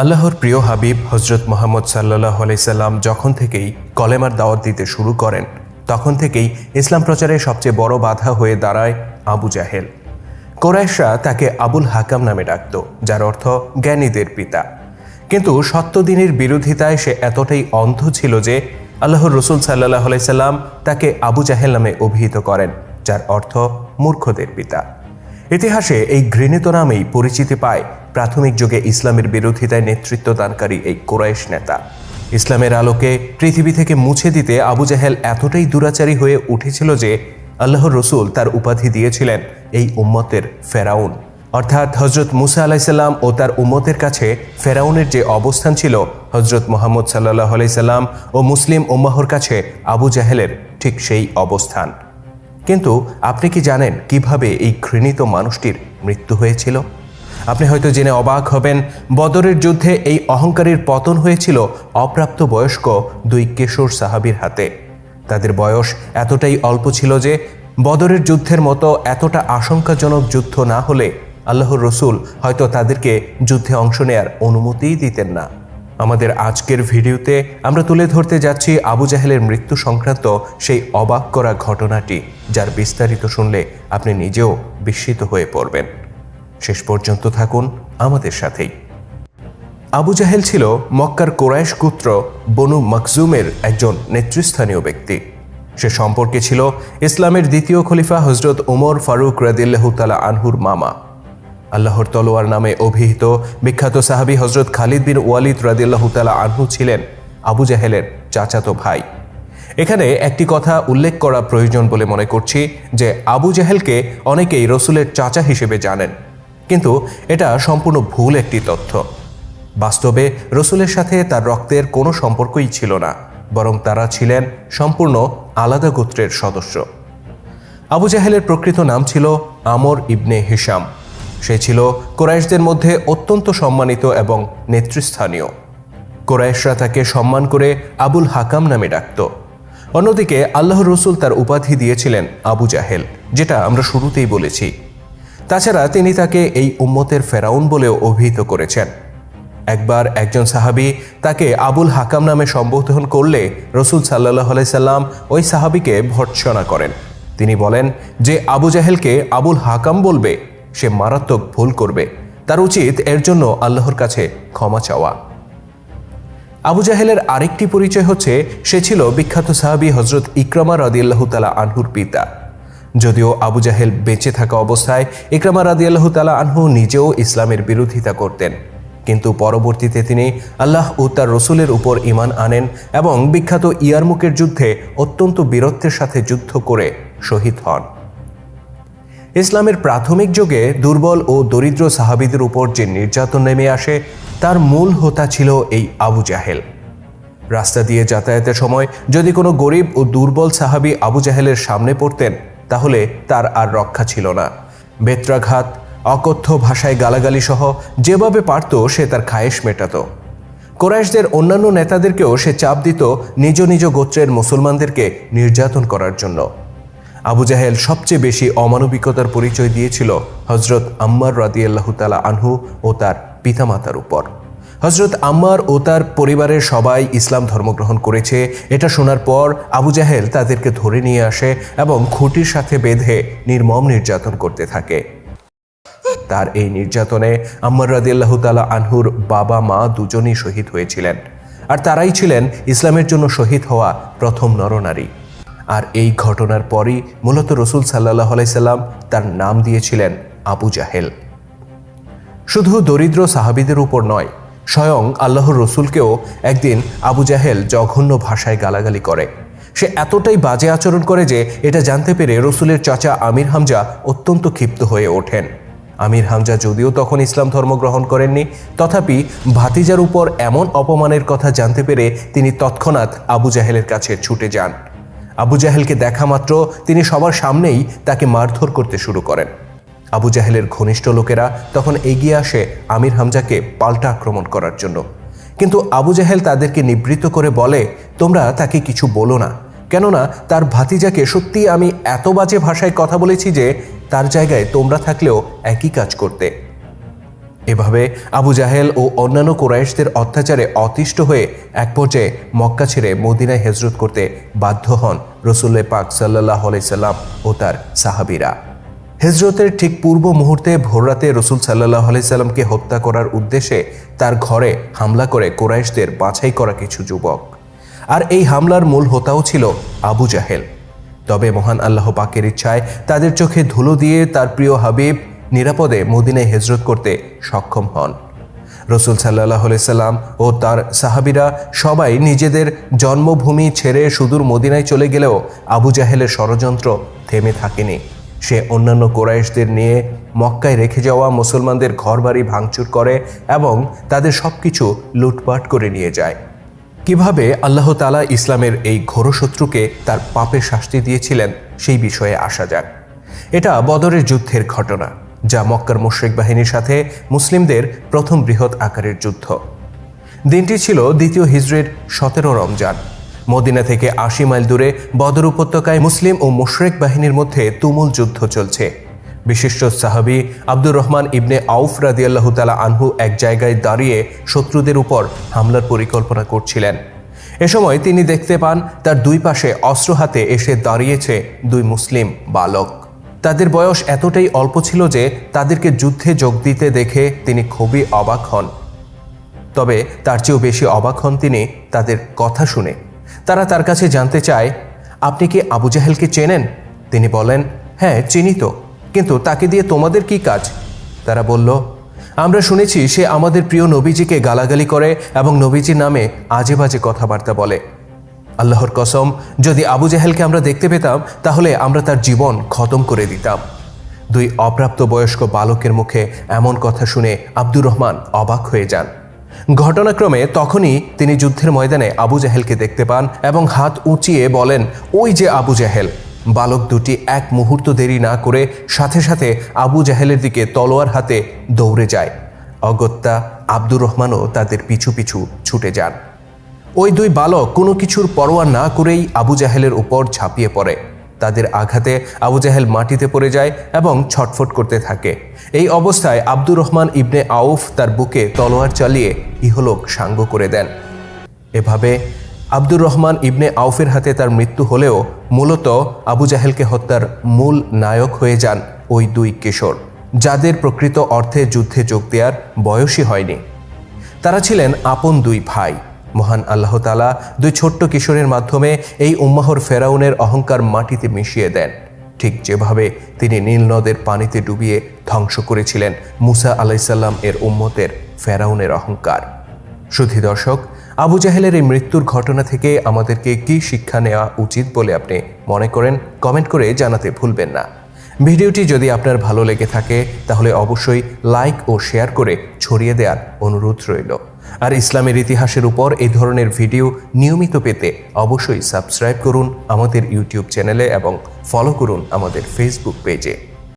আল্লাহর প্রিয় হাবিব হজরত মোহাম্মদ সাল্লাহ আলাইসাল্লাম যখন থেকেই কলেমার দাওয়াত দিতে শুরু করেন, তখন থেকেই ইসলাম প্রচারে সবচেয়ে বড় বাধা হয়ে দাঁড়ায় আবু জাহেল। কোরাইশরা তাকে আবুল হাকাম নামে ডাকত, যার অর্থ জ্ঞানীদের পিতা। কিন্তু সত্যদিনের বিরোধিতায় সে এতটাই অন্ধ ছিল যে আল্লাহর রসুল সাল্লাহ আলাইসাল্লাম তাকে আবু জাহেল নামে অভিহিত করেন, যার অর্থ মূর্খদের পিতা। ইতিহাসে এই ঘৃণিত নামেই পরিচিতি পায় প্রাথমিক যুগে ইসলামের বিরোধিতায় নেতৃত্ব দানকারী এই কোরাইশ নেতা। ইসলামের আলোকে পৃথিবী থেকে মুছে দিতে আবু জাহেল এতটাই দুরাচারী হয়ে উঠেছিল যে আল্লাহর রসুল তার উপাধি দিয়েছিলেন এই উম্মতের ফেরাউন। অর্থাৎ হজরত মুসা আলাইসাল্লাম ও তার উম্মতের কাছে ফেরাউনের যে অবস্থান ছিল হজরত মোহাম্মদ সাল্লাহ আলাইসাল্লাম ও মুসলিম উম্মাহর কাছে আবু জাহেলের ঠিক সেই অবস্থান। কিন্তু আপনি কি জানেন কীভাবে এই ঘৃণিত মানুষটির মৃত্যু হয়েছিল? আপনি হয়তো জেনে অবাক হবেন, বদরের যুদ্ধে এই অহংকারীর পতন হয়েছিল অপ্রাপ্ত বয়স্ক দুই কেশর সাহাবির হাতে। তাদের বয়স এতটাই অল্প ছিল যে বদরের যুদ্ধের মতো এতটা আশঙ্কাজনক যুদ্ধ না হলে আল্লাহর রসুল হয়তো তাদেরকে যুদ্ধে অংশ নেয়ার অনুমতিই দিতেন না। আমাদের আজকের ভিডিওতে আমরা তুলে ধরতে যাচ্ছি আবু জাহেলের মৃত্যু সংক্রান্ত সেই অবাক করা ঘটনাটি, যার বিস্তারিত শুনলে আপনি নিজেও বিস্মিত হয়ে পড়বেন। শেষ পর্যন্ত থাকুন আমাদের সাথেই। আবু জাহেল ছিল মক্কার কোরাইশ গোত্র বনু মকজুমের একজন নেতৃস্থানীয় ব্যক্তি। সে সম্পর্কে ছিল ইসলামের দ্বিতীয় খলিফা হজরত ওমর ফারুক রাদিল্লাহ তালা আনহুর মামা। আল্লাহর তলোয়ার নামে অভিহিত বিখ্যাত সাহাবী হজরত খালিদ বিন ওয়ালিদ রাদিল্লাহ তালা আনহু ছিলেন আবু জাহেলের চাচাতো ভাই। এখানে একটি কথা উল্লেখ করা প্রয়োজন বলে মনে করছি যে আবু জাহেলকে অনেকেই রসুলের চাচা হিসেবে জানেন। কিন্তু এটা সম্পূর্ণ ভুল একটি তথ্য। বাস্তবে রসুলের সাথে তার রক্তের কোনো সম্পর্কই ছিল না, বরং তারা ছিলেন সম্পূর্ণ আলাদা গোত্রের সদস্য। আবু জাহেলের প্রকৃত নাম ছিল আমর ইবনে হিসাম সে ছিল কোরাইশদের মধ্যে অত্যন্ত সম্মানিত এবং নেতৃস্থানীয়। কোরাইশরা তাকে সম্মান করে আবুল হাকাম নামে ডাকত। অন্যদিকে আল্লাহ রসুল তার উপাধি দিয়েছিলেন আবু জাহেল, যেটা আমরা শুরুতেই বলেছি। তাছাড়া তিনি তাকে এই উম্মতের ফেরাউন বলেও অভিহিত করেছেন। একবার একজন সাহাবি তাকে আবুল হাকাম নামে সম্বোধন করলে রসুল সাল্লাহ সাল্লাম ওই সাহাবিকে ভর্ৎসনা করেন। তিনি বলেন যে আবু জাহেলকে আবুল হাকাম বলবে, সে মারাত্মক ভুল করবে। তার উচিত এর জন্য আল্লাহর কাছে ক্ষমা চাওয়া। আবু জাহেলের আরেকটি পরিচয় হচ্ছে, সে ছিল বিখ্যাত সাহাবি হজরত ইকরামা রাদিয়াল্লাহ তালা আনহুর পিতা। যদিও আবু জাহেল বেঁচে থাকা অবস্থায় ইকরামা রাদিয়াল্লাহ তালা আনহু নিজেও ইসলামের বিরোধিতা করতেন। কিন্তু পরবর্তীতে তিনি আল্লাহ ও তার রসুলের উপর ইমান আনেন এবং বিখ্যাত ইয়ারমুকের যুদ্ধে অত্যন্ত বীরত্বের সাথে যুদ্ধ করে শহীদ হন। ইসলামের প্রাথমিক যুগে দুর্বল ও দরিদ্র সাহাবিদের উপর যে নির্যাতন নেমে আসে, তার মূল হোতা ছিল এই আবু জাহেল। রাস্তা দিয়ে যাতায়াতের সময় যদি কোনো গরিব ও দুর্বল সাহাবি আবু জাহেলের সামনে পড়তেন তাহলে তার আর রক্ষা ছিল না। বেত্রাঘাত, অকথ্য ভাষায় গালাগালি সহ যেভাবে পারত সে তার খায়েশ মেটাত। কোরাইশদের অন্যান্য নেতাদেরকেও সে চাপ দিত নিজ নিজ গোত্রের মুসলমানদেরকে নির্যাতন করার জন্য। আবু জাহেল সবচেয়ে বেশি অমানবিকতার পরিচয় দিয়েছিল হজরত আম্মার রাদিয়াল্লাহ তালা আনহু ও তার পিতামাতার উপর। হজরত আম্মার ও তার পরিবারের সবাই ইসলাম ধর্মগ্রহণ করেছে। এটা শোনার পর আবু জাহেল তাদেরকে ধরে নিয়ে আসে এবং খুঁটির সাথে বেঁধে নির্মম নির্যাতন করতে থাকে। তার এই নির্যাতনে আম্মার রাদিয়াল্লাহ তালা আনহুর বাবা, মা দুজনই শহীদ হয়েছিলেন। আর তারাই ছিলেন ইসলামের জন্য শহীদ হওয়া প্রথম নরনারী। আর এই ঘটনার পরই মূলত রসুল সাল্লাহ আলাইসাল্লাম তার নাম দিয়েছিলেন আবু জাহেল। শুধু দরিদ্র সাহাবিদের উপর নয় স্বয়ং আল্লাহর রসুলকেও একদিন আবু জাহেল জঘন্য ভাষায় গালাগালি করে। সে এতটাই বাজে আচরণ করে যে এটা জানতে পেরে রসুলের চাচা আমির হামজা অত্যন্ত ক্ষিপ্ত হয়ে ওঠেন। আমির হামজা যদিও তখন ইসলাম ধর্ম গ্রহণ করেননি, তথাপি ভাতিজার উপর এমন অপমানের কথা জানতে পেরে তিনি তৎক্ষণাৎ আবু জাহেলের কাছে ছুটে যান। আবু জাহেলকে দেখা মাত্র তিনি সবার সামনেই তাকে মারধর করতে শুরু করেন। আবু জাহেলের ঘনিষ্ঠ লোকেরা তখন এগিয়ে আসে আমির হামজাকে পাল্টা আক্রমণ করার জন্য। কিন্তু আবু জাহেল তাদেরকে নিবৃত্ত করে বলে, তোমরা তাকে কিছু বলো না। কেননা তার ভাতিজাকে সত্যি আমি এত বাজে ভাষায় কথা বলেছি যে তার জায়গায় তোমরা থাকলেও একই কাজ করতে। এভাবে আবু জাহেল ও অন্যান্য কোরাইশদের অত্যাচারে অতিষ্ঠ হয়ে এক পর্যায়ে মক্কা ছেড়ে মদিনায় হেজরত করতে বাধ্য হন রসুল্লে পাক সাল্লাহ আলাইসাল্লাম ও তার সাহাবিরা। হেজরতের ঠিক পূর্ব মুহূর্তে ভোররাতে রসুল সাল্লাহ আলাইসাল্লামকে হত্যা করার উদ্দেশ্যে তার ঘরে হামলা করে কোরাইশদের বাছাই করা কিছু যুবক। আর এই হামলার মূল হোতাও ছিল আবু জাহেল। তবে মহান আল্লাহ পাকের ইচ্ছায় তাদের চোখে ধুলো দিয়ে তার প্রিয় হাবিব নিরাপদে মদিনায় হেজরত করতে সক্ষম হন। রসুল সাল্লাহ সাল্লাম ও তার সাহাবিরা সবাই নিজেদের জন্মভূমি ছেড়ে সুদূর মদিনায় চলে গেলেও আবু জাহেলের ষড়যন্ত্র থেমে থাকেনি। সে অন্যান্য কোরাইশদের নিয়ে মক্কায় রেখে যাওয়া মুসলমানদের ঘরবাড়ি ভাঙচুর করে এবং তাদের সব কিছু লুটপাট করে নিয়ে যায়। কীভাবে আল্লাহ তালা ইসলামের এই ঘোর শত্রুকে তার পাপের শাস্তি দিয়েছিলেন সেই বিষয়ে আসা যাক। এটা বদরের যুদ্ধের ঘটনা, যা মক্কার মুশ্রিক বাহিনীর সাথে মুসলিমদের প্রথম বৃহৎ আকারের যুদ্ধ। দিনটি ছিল দ্বিতীয় হিজড়ির সতেরো রমজান। মদিনা থেকে আশি মাইল দূরে বদর উপত্যকায় মুসলিম ও মুশরেক বাহিনীর মধ্যে তুমুল যুদ্ধ চলছে। বিশিষ্ট সাহাবি আব্দুর রহমান ইবনে আউফ রাদিয়াল্লাহু তালা আনহু এক জায়গায় দাঁড়িয়ে শত্রুদের উপর হামলার পরিকল্পনা করছিলেন। এ সময় তিনি দেখতে পান, তার দুই পাশে অস্ত্র হাতে এসে দাঁড়িয়েছে দুই মুসলিম বালক। তাদের বয়স এতটাই অল্প ছিল যে তাদেরকে যুদ্ধে যোগ দিতে দেখে তিনি খুবই অবাক হন। তবে তার চেয়েও বেশি অবাক হন তিনি তাদের কথা শুনে। তারা তার কাছে জানতে চায়, আপনি কি আবু জাহেলকে চেনেন? তিনি বলেন হ্যাঁ চিনি তো, কিন্তু তাকে দিয়ে তোমাদের কি কাজ? তারা বলল, আমরা শুনেছি সে আমাদের প্রিয় নবীজিকে গালাগালি করে এবং নবীজির নামে আজে বাজে কথাবার্তা বলে। আল্লাহর কসম, যদি আবু জাহেলকে আমরা দেখতে পেতাম, তাহলে আমরা তার জীবন খতম করে দিতাম। দুই অপ্রাপ্ত বয়স্ক বালকের মুখে এমন কথা শুনে আব্দুর রহমান অবাক হয়ে যান। ঘটনাক্রমে তখনই তিনি যুদ্ধের ময়দানে আবু জাহেলকে দেখতে পান এবং হাত উঁচিয়ে বলেন, ওই যে আবু জাহেল। বালক দুটি এক মুহূর্ত দেরি না করে সাথে সাথে আবু জাহেলের দিকে তলোয়ার হাতে দৌড়ে যায়। অগত্যা আব্দুর রহমানও তাদের পিছু পিছু ছুটে যান। ওই দুই বালক কোনো কিছুর পরোয়া না করেই আবু জাহেলের উপর ঝাঁপিয়ে পড়ে। তাদের আঘাতে আবু জাহেল মাটিতে পড়ে যায় এবং ছটফট করতে থাকে। এই অবস্থায় আব্দুর রহমান ইবনে আউফ তার বুকে তলোয়ার চালিয়ে ইহলোক সাঙ্গ করে দেন। এভাবে আব্দুর রহমান ইবনে আউফের হাতে তার মৃত্যু হলেও মূলত আবু জাহেলকে হত্যার মূল নায়ক হয়ে যান ওই দুই কিশোর, যাদের প্রকৃত অর্থে যুদ্ধে যোগ দেওয়ার বয়সই হয়নি। তারা ছিলেন আপন দুই ভাই। মহান আল্লাহ তালা দুই ছোট্ট কিশোরের মাধ্যমে এই উম্মাহর ফেরাউনের অহংকার মাটিতে মিশিয়ে দেন। ঠিক যেভাবে তিনি নীল নদের পানিতে ডুবিয়ে ধ্বংস করেছিলেন মুসা আলাইসাল্লাম এর উম্মতের ফেরাউনের অহংকার। সুধী দর্শক, আবু জাহেলের এই মৃত্যুর ঘটনা থেকে আমাদেরকে কি শিক্ষা নেওয়া উচিত বলে আপনি মনে করেন, কমেন্ট করে জানাতে ভুলবেন না। ভিডিওটি যদি আপনার ভালো লেগে থাকে, তাহলে অবশ্যই লাইক ও শেয়ার করে ছড়িয়ে দেওয়ার অনুরোধ রইল। আর ইসলামের ইতিহাসের উপর এই ধরনের ভিডিও নিয়মিত পেতে অবশ্যই সাবস্ক্রাইব করুন আমাদের ইউটিউব চ্যানেলে এবং ফলো করুন আমাদের ফেসবুক পেজে